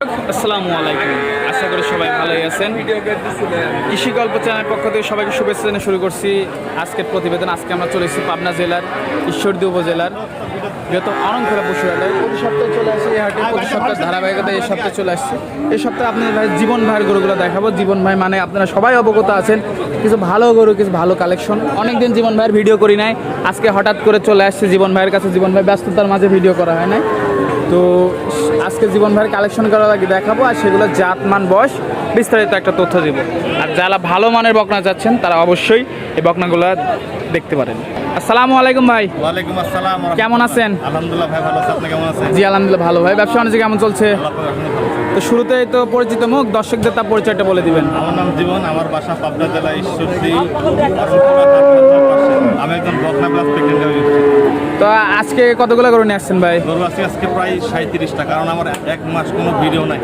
আসসালামু আলাইকুম। আশা করি সবাই ভালোই আছেন। কৃষি গল্প চ্যানেলের পক্ষ থেকে সবাইকে শুভেচ্ছা জানিয়ে শুরু করছি আজকের প্রতিবেদন। আজকে আমরা পাবনা জেলার, ঈশ্বরদী উপজেলার প্রতি সপ্তাহে চলে এই হাটে, প্রতি সপ্তাহে ধারাবাহিকতা এই সপ্তাহে চলে আসছি। এই সপ্তাহে আপনাদের ভাই জীবন ভাইয়ের গরুগুলো দেখাবো। জীবন ভাই মানে আপনারা সবাই অবগত আছেন, কিছু ভালো গরু, কিছু ভালো কালেকশন। অনেকদিন জীবন ভাইয়ের ভিডিও করি নাই। আজকে হঠাৎ করে চলে আসছে জীবন ভাইয়ের কাছে। জীবন ভাই ব্যস্ততার মাঝে ভিডিও করা হয় নাই। তো আজকে জীবন কালেকশন করা লাগে দেখাবো আর সেগুলো জাত, মান, বয়স, বিস্তারিত একটা তথ্য দিব। আর যারা ভালো মানের বকনা যাচ্ছেন, তারা অবশ্যই এই বকনাগুলো দেখতে পারেন। আসসালামু আলাইকুম ভাই। ওয়ালাইকুম আসসালাম কেমন আছেন? আলহামদুলিল্লাহ ভাই ভালো আপনি কেমন আছেন? জি আলহামদুলিল্লাহ ভালো। ভাই ব্যবসা বাণিজ্য কেমন চলছে। তো শুরুতেই তো পরিচিত মুখ দর্শকদের তার পরিচয়টা বলে দিবেন। আমার নাম জীবন আমার বাসা পাবনা জেলা ঈশ্বরদী আমি একজন বকনা প্রেগনেন্ট তো আজকে কতগুলো করে নিয়ে আসছেন ভাই? আজকে প্রায় সাঁত্রিশটা কারণ আমার এক মাস কোনো ভিডিও নাই।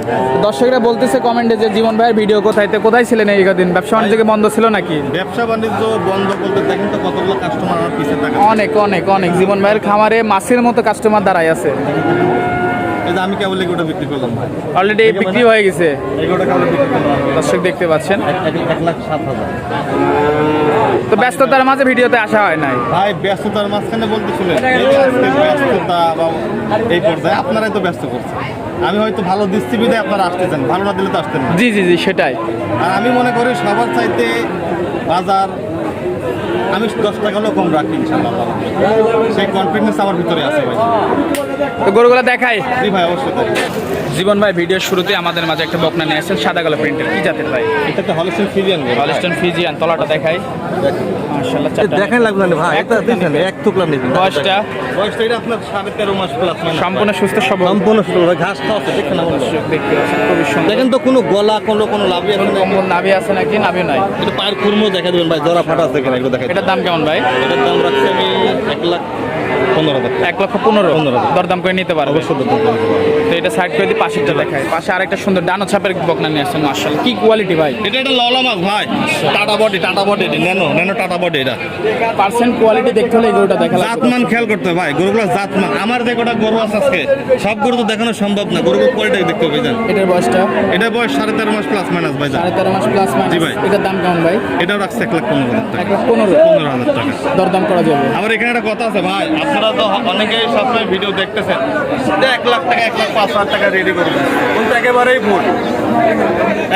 দর্শকরা বলতেছে কমেন্টে যে জীবন ভাইয়ের ভিডিও কোথায় কোথায় ছিলেন এই কদিন? ব্যবসা বাণিজ্য বন্ধ ছিল নাকি? ব্যবসা বাণিজ্য বন্ধ বলতে দেখেন তো কতগুলো কাস্টমার আমার পিছিয়ে থাকে অনেক অনেক অনেক। জীবন ভাইয়ের খামারে মাছের মতো কাস্টমার দাঁড়াই আছে। এই যে আমি কেবল বিক্রি করলাম অলরেডি বিক্রি হয়ে গেছে। এগুলো কেবল বিক্রি করলাম দর্শক দেখতে পাচ্ছেন। এক- এক- এক লাখ সাত হাজার। তো ব্যস্ততার মাঝে ভিডিওতে আসা হয় নাই। ভাই ব্যস্ততার মাঝখানে ব্যস্ততা বা এই পর্যায়ে আপনারাই তো ব্যস্ত করছেন। আমি হয়তো ভালো দিচ্ছি বিধায় আপনারা আসতেছেন ভালো না দিলে তো আসতেন জি জি জি সেটাই। আর আমি মনে করি সবার চাইতে বাজার আমি দশ টাকা হলেও কম রাখি ইনশাল্লাহ সেই কনফিডেন্স আমার ভিতরে আছে ভাই। গরুগুলো দেখাই। জীবন ভাই ভিডিওর শুরুতে আমাদের মাঝে একটা বকনা নিয়ে আসছেন সাদা কালো প্রিন্টের। কি জাতের ভাই? এটা একটা হলিস্টিন ফিজিয়ান হলস্টন ফিজিয়ান তলাটা দেখাই। মাশাআল্লাহ দেখাই লাগবে না ভাই। একটা দেখেন এক টুকরা নেবেন। বয়সটা? বয়সটা এটা আপনার মাস প্লাস সম্পূর্ণ সুস্থ সবল। সম্পূর্ণ সুন্দর ঘাস খাওয়াচ্ছে দেখেন আমার দর্শক দেখতে খুবই সুন্দর। দেখেন তো কোনো গলা কোনো কোনো লাভি আছে না কম্বল নাভি আছে নাকি? নাভি নাই। এটা পায়ের কুর্মো দেখা দেবেন ভাই জরা ফাটা আছে দেখেন এগুলো দেখা এটার দাম কেমন ভাই? এটার দাম রাখছি আমি এক লাখ পনেরো হাজার এক লক্ষ পনেরো পনেরো। দরদাম করে নিতে পারবে। অবশ্যই দরদাম করে নিতে পারব। তো এটা সাইড করে দিয়ে পাশেরটা দেখায়। পাশে আরেকটা সুন্দর ডানো ছাপের বকনা নিয়ে আসছেন মার্শাল কি কোয়ালিটি ভাই? এটা ভাই। Tata body Tata body nano nano Tata body এটা। পার্সেন্ট কোয়ালিটি দেখতে হলে গরুটা দেখা লাগবে। জাতমান খেয়াল করতে হবে ভাই গরুগুলো জাতমান। আমার যে কটা গরু আছে আজকে সব গরু তো দেখানো সম্ভব না। গরুগুলো কোয়ালিটি দেখতে হবে জান এটার বয়সটা? এটা বয়স সাড়ে তেরো মাস প্লাস মাইনাস ভাই জান সাড়ে তেরো মাস প্লাস জি ভাই। এটার দাম কেমন ভাই? এটাও রাখছে এক লাখ পনেরো হাজার টাকা। এক লাখ পনেরো। পনেরো হাজার টাকা। দরদাম করা যাবে। আবার এখানে একটা কথা আছে ভাই আপনারা তো অনেকেই সবসময় ভিডিও দেখতেছেন। যে এক লাখ টাকা এক লাখ পাঁচ হাজার টাকা রেডি করবেন কিন্তু একেবারেই ভুল।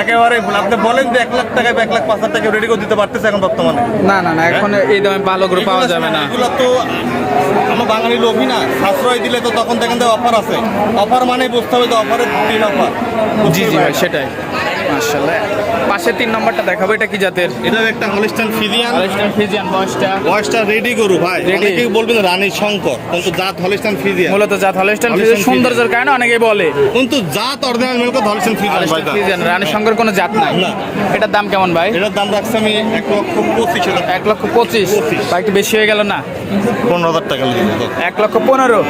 একেবারেই ভুল। আপনি বলেন যে এক লাখ টাকা বা এক লাখ পাঁচ হাজার টাকা রেডি করে দিতে পারতেছে এখন বর্তমানে? না না না এখন এই দামে ভালো গরু পাওয়া যাবে না। এগুলো তো আমার বাঙালি লোভই না। সাশ্রয় দিলে তো তখন দেখেন অফার আছে। অফার মানে বুঝতে হবে যে অফারের তিন অফার। জি জি ভাই সেটাই। মাশাআল্লাহ। পাশে তিন নম্বরটা দেখাবো এটা কি জাতের? এটা একটা হলিস্টান ফিজিয়ান হলস্টাইন ফিজিয়ান বয়সটা। বয়সটা রেডি গরু ভাই? বলবেন রানী শঙ্কর কিন্তু জাত হলিস্টান ফিজিয়ান মূলত জাত হলস্টাইন Holstein ফিজিয়ান সৌন্দর্যের কারণে বলে। কিন্তু জাত অরিজিনাল মিল্ক হলিস্টান ফিজিয়ান ভাই ফিজিয়ান রানী শঙ্কর কোনো জাত নাই। না। এটার দাম কেমন ভাই? এটার দাম রাখছি আমি এক লক্ষ পঁচিশ হাজার। এক লক্ষ একটু বেশি হয়ে গেল না? পনেরো হাজার টাকা লেগে এক লক্ষ পনেরো।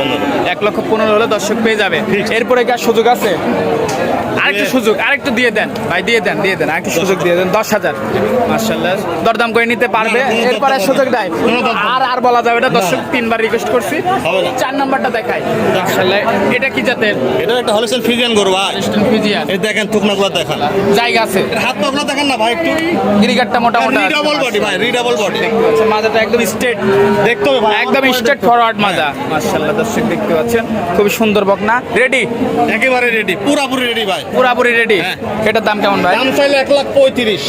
এক লক্ষ পনেরো হলে দর্শক পেয়ে যাবে। এরপরে কি সুযোগ আছে? আরেকটু সুযোগ আরেকটু দিয়ে দেন। ভাই দিয়ে দেন দিয়ে দেন। আরেকটু সুযোগ দিয়ে দেন? দশ হাজার। মার্শাল্লাহ দরদাম করে নিতে পারবে। কোনো এরপরে সুযোগ না। দেয় আর আর বলা যাবে না দর্শক তিনবার রিকোয়েস্ট করছি। চার নাম্বারটা দেখাই। মার্শাল্লাহ এটা কি জাতের? এটা একটা হলিস্টান ফিজিয়ান গরু ভাই। ফিজিয়ান এই দেখেন থুকনাগুলো দেখান। জায়গা আছে। হাত পাগুলো দেখেন না ভাই একটু? গিরিগাটটা মোটামুটি রিডাবল বডি ভাই রিডাবল বডি মাজাটা একদম স্ট্রেট দেখতে হবে ভাই একদম স্ট্রেট ফরওয়ার্ড মাজা। মার্শাল্লাহ দর্শক দেখতে পাচ্ছেন। খুবই সুন্দর বকনা। রেডি একেবারে রেডি পুরাপুরি রেডি ভাই। পুরাপুরি রেডি হ্যাঁ। এটার দাম কেমন ভাই? দাম চাইলে এক লাখ পঁয়ত্রিশ।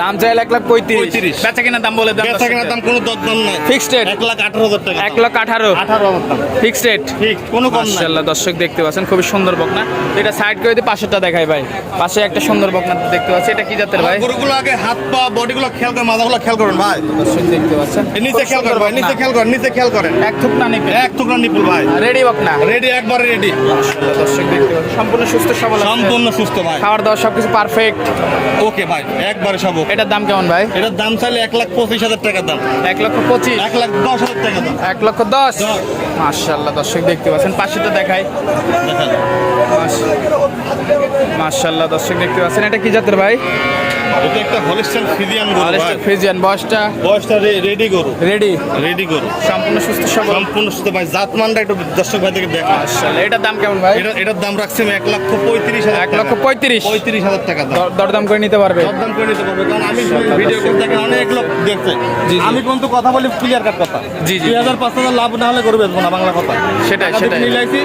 দাম চাইলে এক লাখ পঁয়ত্রিশ। 35 বেচা কিনা দাম বলে বেচা কেনার দাম কোনো দরদাম নাই। ফিক্সড রেট এক লাখ আঠারো হাজার টাকা এক লাখ আঠারো। আঠারো হাজার টাকা ফিক্সড রেট ঠিক কোনো কম নাই। দর্শক দেখতে পাচ্ছেন খুবই সুন্দর বকনা। এটা সাইড করে দিয়ে পাশেরটা দেখাই ভাই। পাশে একটা সুন্দর বকনা দেখতে পাচ্ছি। এটা কি জাতের ভাই? গরুগুলো আগে হাত পা বডিগুলো খেয়াল করেন মাথাগুলো খেয়াল করেন ভাই। দর্শক দেখতে পাচ্ছেন। নিচে খেয়াল করেন ভাই নিচে খেয়াল করেন নিচে খেয়াল করেন। এক থুক না নিবে এক টুকরা নিপুল ভাই। রেডি বকনা? রেডি একবারে রেডি দর্শক দেখতে পাচ্ছেন। সম্পূর্ণ সুস্থ সবল। সম্পূর্ণ সুস্থ ভাই। খাবার দাবার সবকিছু পারফেক্ট ওকে ভাই একবারে সব ওকে এটার দাম কেমন ভাই? এটার দাম চাইলে এক লাখ পঁচিশ হাজার টাকা দাম। এক লক্ষ পঁচিশ? এক লাখ দশ হাজার টাকা দাম। এক লক্ষ দশ। মার্শাল্লাহ দর্শক দেখতে পাচ্ছেন পাশেটা দেখাই। দেখেন মার্শাল্লাহ দর্শক দেখতে পাচ্ছেন এটা কি জাতের ভাই? এটা একটা হলিস্টান ফিজিয়ান গরু ভাই। ফ্রিজিয়ান বয়সটা? বয়সটা রেডি গরু। রেডি? রেডি গরু। সম্পূর্ণ সুস্থ সবল? সম্পূর্ণ সুস্থ ভাই একটু দর্শক ভাই থেকে দেখা এটার দাম কেমন ভাই? এটা এটার দাম রাখছি আমি এক লক্ষ হাজার লক্ষ পঁয়ত্রিশ? পঁয়ত্রিশ হাজার টাকা দাম। দর- দরদাম করে নিতে পারবে? দরদাম করে নিতে পারবে কারণ আমি ভিডিও করে দেখেন অনেক লোক দেখছে। আমি কিন্তু কথা বলি ক্লিয়ার কাট কথা। জি, জি। দুই হাজার পাঁচ হাজার লাভ না হলে করবে না বাংলা কথা। সেটাই, সেটাই। মিলাইছি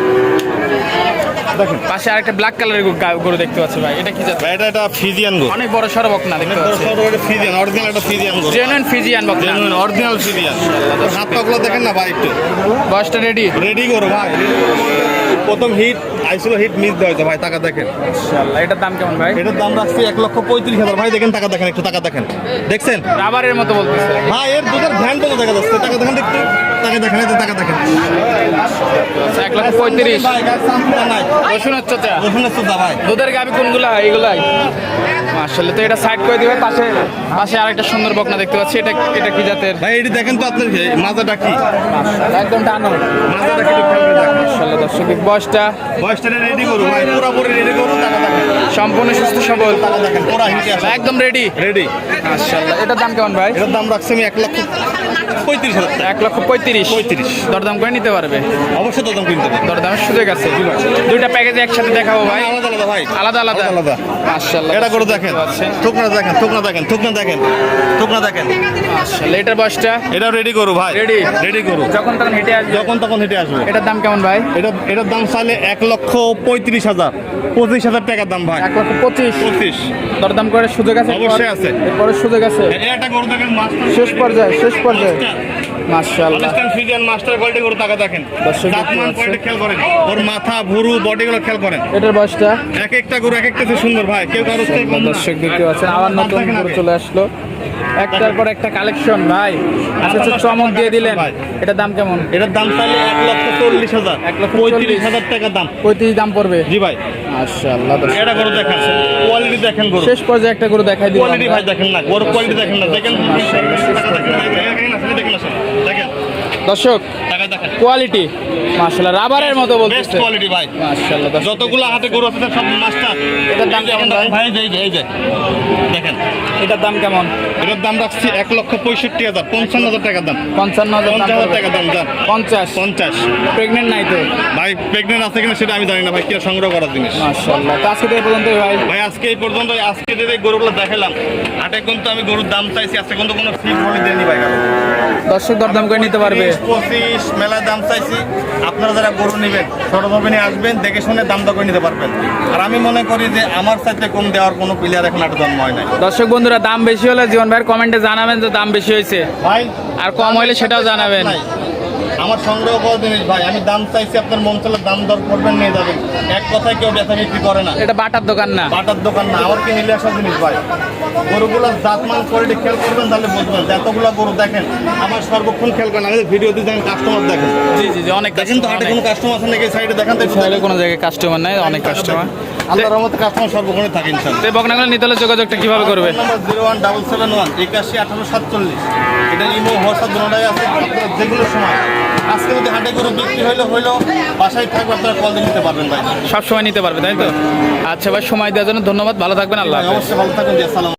দেখেন। পাশে আরেকটা ব্ল্যাক কালারের গরু দেখতে পাচ্ছি ভাই। এটা কি জাত? ভাই, এটা একটা ফিজিয়ান গরু। অনেক বড় সড়ক না দেখতে পাচ্ছি। ফিজিয়ান অরিজিনাল একটা ফিজিয়ান গরু। জেনুইন ফিজিয়ান বক জেনুইন অরিজিনাল ফিজিয়ান হাত পাগুলো দেখেন না ভাই একটু? বয়সটা রেডি রেডি করো ভাই। প্রথম হিট আইসলো হিট মিস দেওয়া হয়েছে ভাই টাকা দেখেন। মাশাআল্লাহ এটার দাম কেমন ভাই? এটার দাম রাখছি এক লক্ষ পঁয়ত্রিশ হাজার। ভাই দেখেন টাকা দেখেন একটু টাকা দেখেন। দেখছেন? রাবারের মতো বলতেছে। ভাই এর দুধের ভ্যান বলে দেখা যাচ্ছে। টাকা দেখেন একটু টাকা দেখেন যে টাকা দেখেন। এক লক্ষ পঁয়ত্রিশ। ভাই গাছ সামনে নাই। রসুন হচ্ছে চা। ওখানে সুদা ভাই। দুধের গাবি কোনগুলা এইগুলাই? আসলে তো এটা সাইড করে দিবে পাশে পাশে আরেকটা সুন্দর বকনা দেখতে পাচ্ছি। এটা এটা কি জাতের? ভাই এটি দেখেন তো আপনার মাজাটা কি? একদম টানো। মাজাটা কি। মাশাআল্লাহ দর্শক বয়সটা বয়সটা রেডি করো ভাই। পুরোপুরি রেডি করো টাকা সম্পূর্ণ সুস্থ সবল। একদম রেডি রেডি মাশাআল্লাহ এটার দাম কেমন ভাই? এটার দাম রাখছি আমি এক লক্ষ পঁয়ত্রিশ হাজার এক লক্ষ পঁয়ত্রিশ। পঁয়ত্রিশ। দরদাম করে নিতে পারবে? অবশ্যই তো দাম কিনতে হবে দরদামের সুযোগ আছে। দুইটা প্যাকেজ একসাথে দেখাবো ভাই। আলাদা আলাদা ভাই। আলাদা আলাদা। আলাদা মাশাআল্লাহ এটা করে দেখেন। থুকনা দেখেন থুকনা দেখেন থুকনা দেখেন থুকনা দেখেন। মাশাআল্লাহ এটার বয়সটা? এটা রেডি করো ভাই। Ready? রেডি করো যখন তখন হেঁটে আসবে। যখন তখন হেঁটে আসবে। এটার দাম কেমন ভাই? এটা এটার দাম চাইলে এক লক্ষ পঁয়ত্রিশ হাজার। পঁচিশ হাজার টাকার দাম ভাই। এক লক্ষ পঁচিশ। পঁচিশ। দরদাম করে সুযোগ আছে? অবশ্যই আছে। এরপরে সুযোগ আছে। এটা গরু দেখেন শেষ পর্যায়ে শেষ পর্যায়ে। মাস্টার কোয়ালিটি গরু টাকা দেখেন। দেখতে কোয়ালিটি খেয়াল করেন। ওর মাথা ভুরু বডি গুলো খেয়াল করেন। এটার বয়সটা? এক একটা গরু এক একটা সুন্দর ভাই। কেউ না। দর্শক দেখতে পাচ্ছেন। আবার নতুন করে চলে আসলো। একটার পর একটা কালেকশন ভাই। আচ্ছা চমক দিয়ে দিলেন। ভাই। এটার দাম কেমন? এটার দাম চাইলে এক লক্ষ চল্লিশ হাজার। এক লক্ষ পঁয়ত্রিশ হাজার টাকা দাম। পঁয়ত্রিশ দাম পড়বে। জি ভাই। মাশাআল্লাহ দর্শক এটা গরু দেখেন কোয়ালিটি দেখেন গরু শেষ পর্যায়ে একটা দেখাই দিলাম কোয়ালিটি ভাই দেখেন না গরু কোয়ালিটি দেখেন না দেখেন দেখেন দর্শক কোয়ালিটি মাশাআল্লাহ রাবারের মতো বেস্ট কোয়ালিটি ভাই। মাশাআল্লাহ যতগুলো হাতে গরু আছে সব মাস্টার এটার দাম কেমন ভাই? ভাই এই যে এই যে দেখেন। এটার দাম কেমন? এটার দাম রাখছি এক লক্ষ পঁয়ষট্টি হাজার পঞ্চান্ন হাজার টাকার দাম। পঞ্চান্ন হাজার দাম পঞ্চাশ হাজার পড়বে। টাকা দাম দাম। পঞ্চাশ। পঞ্চাশ। প্রেগনেন্ট নাই তো? ভাই প্রেগনেন্ট আছে কিনা সেটা আমি জানি না ভাই কি সংগ্রহ করার জিনিস। মাশাআল্লাহ তো আজকে এই পর্যন্তই ভাই। ভাই আজকে এই পর্যন্ত আজকে যে গরুগুলো দেখালাম হাটে কিন্তু আমি গরুর দাম চাইছি আজকে কিন্তু কোনো ফিক্স বলে দেয়নি ভাই। দর্শক দরদাম করে নিতে পারবে। পঁচিশ মেলার দাম চাইছি আপনারা যারা গরু নেবেন সরজমিনে আসবেন দেখে শুনে দাম দর করে নিতে পারবেন। আর আমি মনে করি যে আমার সাথে কম দেওয়ার কোনো প্লেয়ার এখন আর জন্ম হয় নাই। দর্শক বন্ধুরা দাম বেশি হলে জীবন ভাইয়ের কমেন্টে জানাবেন যে দাম বেশি হয়েছে। ভাই আর কম হলে সেটাও জানাবেন। আমার সংগ্রহ করা জিনিস ভাই। আমি দাম চাইছি আপনার মন চলে দাম দর করবেন নিয়ে যাবেন। এক কথায় কেউ বেচা বিক্রি করে না। এটা বাটার দোকান না? বাটার দোকান না। আমার কি নিলে আসা জিনিস ভাই? গরুগুলো জাতমান কোয়ালিটি খেয়াল করবেন তাহলে বুঝবেন। এতগুলো গরু দেখেন আমার সর্বক্ষণ খেয়াল করেন। আমি ভিডিওতে দেখেন কাস্টমার দেখেন। জি জি জি অনেক দেখেন তো হাটে কোনো কাস্টমার আছে নাকি? সাইডে দেখেন তো দেখেন। কোনো জায়গায় কাস্টমার নাই অনেক কাস্টমার আল্লাহর রহমতে কাস্টমার সর্বক্ষণে থাকে ইনশাল্লাহ এই বকনাগুলো নিতে হলে যোগাযোগটা কীভাবে করবে? Number zero one double seven one একাশি আঠারো সাতচল্লিশ। এটা ইমো হোয়াটসঅ্যাপ দুটাই আছে আপনারা যেগুলো সময়। আজকে যদি হাটে করে বিক্রি হইল হইল বাসায় থাকবে আপনারা কল দিয়ে নিতে পারবেন ভাই। সব সময় নিতে পারবে তাই তো? আচ্ছা ভাই সময় দেওয়ার জন্য ধন্যবাদ ভালো থাকবেন আল্লাহ অবশ্যই ভালো থাকবেন জি আসসালাম